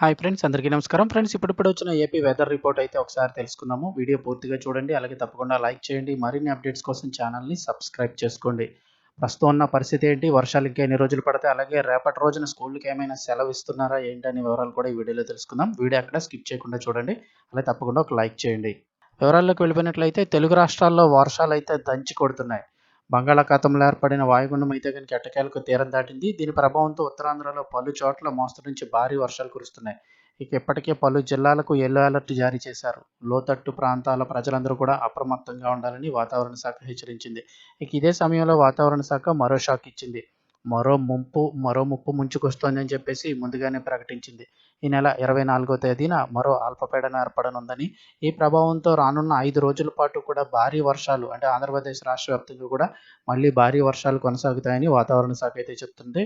Hi friends అందరికీ నమస్కారం. Friends ఇప్పుడిప్పుడు వచ్చిన ఏపీ వెదర్ రిపోర్ట్ అయితే ఒకసారి తెలుసుకుందాము. వీడియో పూర్తిగా చూడండి అలాగే తప్పకుండా లైక్ చేయండి. మరిన్ని అప్డేట్స్ కోసం ఛానల్ని సబ్స్క్రైబ్ చేసుకోండి. ప్రస్తుతం ఉన్న పరిస్థితి ఏంటి? వర్షాలు ఇంకా ఎన్ని రోజులు పడతాయి? అలాగే రేపటి రోజున స్కూల్కి ఏమైనా సెలవు ఇస్తున్నారా? ఏంటి అనే వివరాలు కూడా ఈ వీడియోలో తెలుసుకుందాం. వీడియో అక్కడ స్కిప్ చేయకుండా చూడండి అలాగే తప్పకుండా ఒక లైక్ చేయండి. వివరాల్లోకి వెళ్ళిపోయినట్లయితే తెలుగు రాష్ట్రాల్లో వర్షాలు అయితే దంచి కొడుతున్నాయి. బంగాళాఖాతంలో ఏర్పడిన వాయుగుండం అయితే కనుక ఎట్టకేలకు తీరం దాటింది. దీని ప్రభావంతో ఉత్తరాంధ్రలో పలు చోట్ల మోస్తరు నుంచి భారీ వర్షాలు కురుస్తున్నాయి. ఇక ఇప్పటికే పలు జిల్లాలకు ఎల్లో అలర్ట్ జారీ చేశారు. లోతట్టు ప్రాంతాల ప్రజలందరూ కూడా అప్రమత్తంగా ఉండాలని వాతావరణ శాఖ హెచ్చరించింది. ఇక ఇదే సమయంలో వాతావరణ శాఖ మరో షాక్ ఇచ్చింది. మరో ముంపు మరో ముప్పు ముంచుకొస్తోందని చెప్పేసి ముందుగానే ప్రకటించింది. ఈ నెల ఇరవై నాలుగో తేదీన మరో అల్పపీడనం ఏర్పడనుందని ఈ ప్రభావంతో రానున్న ఐదు రోజుల పాటు కూడా భారీ వర్షాలు అంటే ఆంధ్రప్రదేశ్ రాష్ట్ర వ్యాప్తంగా కూడా మళ్ళీ భారీ వర్షాలు కొనసాగుతాయని వాతావరణ శాఖ అయితే చెప్తుంది.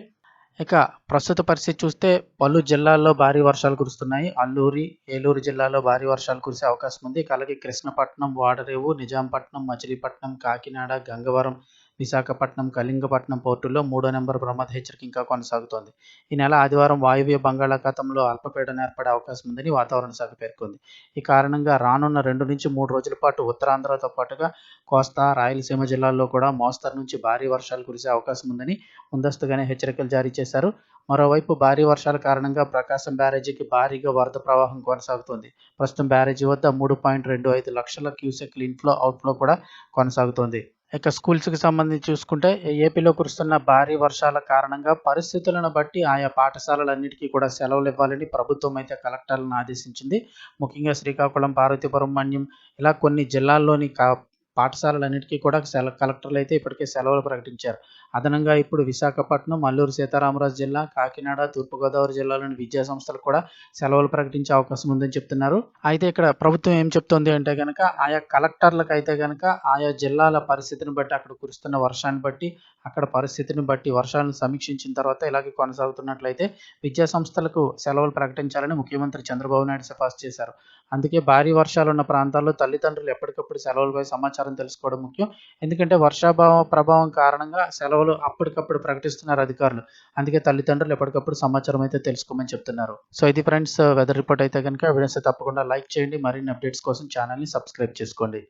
ఇక ప్రస్తుత పరిస్థితి చూస్తే పలు జిల్లాల్లో భారీ వర్షాలు కురుస్తున్నాయి. అల్లూరి ఏలూరు జిల్లాలో భారీ వర్షాలు కురిసే అవకాశం ఉంది. అలాగే కృష్ణపట్నం వాడరేవు నిజాంపట్నం మచిలీపట్నం కాకినాడ గంగవరం విశాఖపట్నం కళింగపట్నం పోర్టుల్లో మూడో నెంబర్ ప్రమాద హెచ్చరిక ఇంకా కొనసాగుతోంది. ఈ నెల ఆదివారం వాయువ్య బంగాళాఖాతంలో అల్పపీడనం ఏర్పడే అవకాశం ఉందని వాతావరణ శాఖ పేర్కొంది. ఈ కారణంగా రానున్న రెండు నుంచి మూడు రోజుల పాటు ఉత్తరాంధ్రతో పాటుగా కోస్తా రాయలసీమ జిల్లాల్లో కూడా మోస్తరు నుంచి భారీ వర్షాలు కురిసే అవకాశం ఉందని ముందస్తుగానే హెచ్చరికలు జారీ చేశారు. మరోవైపు భారీ వర్షాల కారణంగా ప్రకాశం బ్యారేజీకి భారీగా వరద ప్రవాహం కొనసాగుతోంది. ప్రస్తుతం బ్యారేజీ వద్ద మూడు పాయింట్ రెండు ఐదు లక్షల క్యూసెక్ల ఇన్ఫ్లో అవుట్ఫ్లో కూడా కొనసాగుతోంది. ఇక స్కూల్స్కి సంబంధించి చూసుకుంటే ఏపీలో కురుస్తున్న భారీ వర్షాల కారణంగా పరిస్థితులను బట్టి ఆయా పాఠశాలలన్నిటికీ కూడా సెలవులు ఇవ్వాలని ప్రభుత్వం అయితే కలెక్టర్లను ఆదేశించింది. ముఖ్యంగా శ్రీకాకుళం పార్వతీపురం మన్యం ఇలా కొన్ని జిల్లాల్లోని కా పాఠశాలలన్నిటికీ కూడా సెల కలెక్టర్లు అయితే ఇప్పటికే సెలవులు ప్రకటించారు. అదనంగా ఇప్పుడు విశాఖపట్నం అల్లూరు సీతారామరాజు జిల్లా కాకినాడ తూర్పుగోదావరి జిల్లాలోని విద్యా సంస్థలు కూడా సెలవులు ప్రకటించే అవకాశం ఉందని చెప్తున్నారు. అయితే ఇక్కడ ప్రభుత్వం ఏం చెప్తుంది అంటే కనుక ఆయా కలెక్టర్లకు అయితే కనుక ఆయా జిల్లాల పరిస్థితిని బట్టి అక్కడ కురుస్తున్న వర్షాన్ని బట్టి అక్కడ పరిస్థితిని బట్టి వర్షాలను సమీక్షించిన తర్వాత ఇలాగే కొనసాగుతున్నట్లయితే విద్యా సంస్థలకు సెలవులు ప్రకటించాలని ముఖ్యమంత్రి చంద్రబాబు నాయుడు సిఫార్సు చేశారు. అందుకే భారీ వర్షాలు ఉన్న ప్రాంతాల్లో తల్లిదండ్రులు ఎప్పటికప్పుడు సెలవులపై సమాచారం తెలుసుకోవడం ముఖ్యం. ఎందుకంటే వర్షాభావం ప్రభావం కారణంగా సెలవులు అప్పటికప్పుడు ప్రకటిస్తున్నారు అధికారులు. అందుకే తల్లిదండ్రులు ఎప్పటికప్పుడు సమాచారం అయితే తెలుసుకోమని చెప్తున్నారు. సో ఇది ఫ్రెండ్స్ వెదర్ రిపోర్ట్ అయితే కనుక వీడియోస్ తప్పకుండా లైక్ చేయండి. మరిన్ని అప్డేట్స్ కోసం ఛానల్ని సబ్స్క్రైబ్ చేసుకోండి.